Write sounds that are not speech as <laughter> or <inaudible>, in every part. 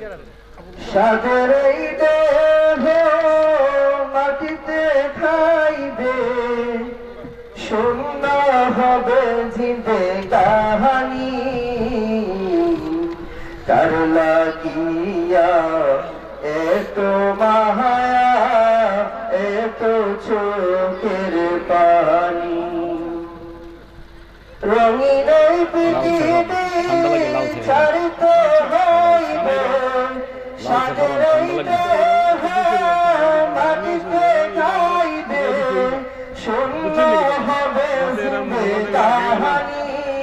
সাদের এই দেহ মাটিতে খাইবে শূন্য হবে জিন্দে কাহানি। কার লাগিয়া এত মায়া এত চোখের পানি। রঙিন পৃথিবী ছাড়িতে হইবে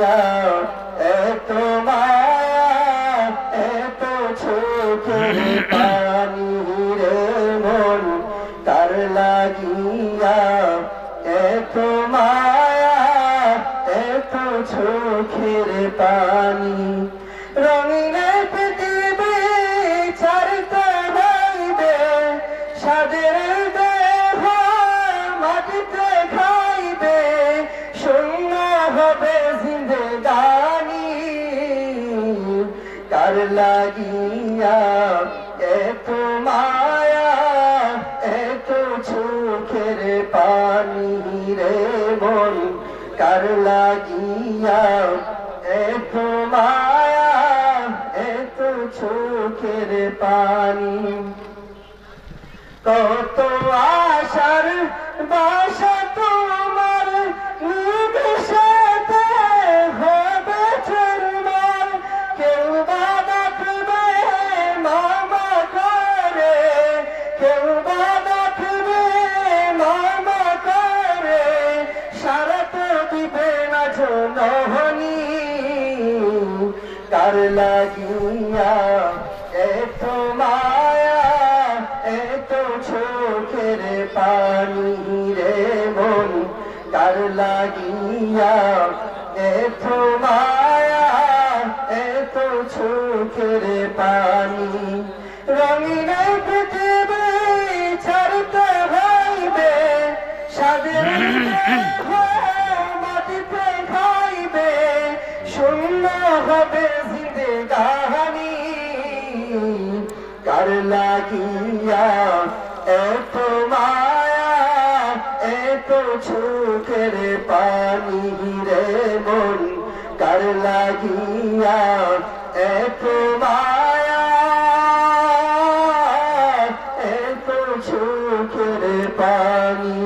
এত মায়া এত চোখের পানি রে তার লাগিয়া এত মায়া এত চোখের পানি। রঙিন পৃথিবী ছাড়তে হইবে সাদের লাগিয়া, এত মায়া, এত চোখের পানি রে মন, কার লাগিয়া, এত মায়া, এত চোখের পানি। কত আশার বাসা তোমার জনহনি কার লাগিয়া এত মায়া এত চোখের পানি রে মন কার লাগিয়া এত মায়া এত চোখের পানি। রঙিন পৃথিবী ছাড়তে হইবে সাদের <laughs> হবে জিন্দেগানি কার লাগিয়া এত মায়া, এত চোখের পানি রে মন। কার লাগিয়া এত মায়া, এত চোখের পানি।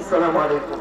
আসসালামু আলাইকুম।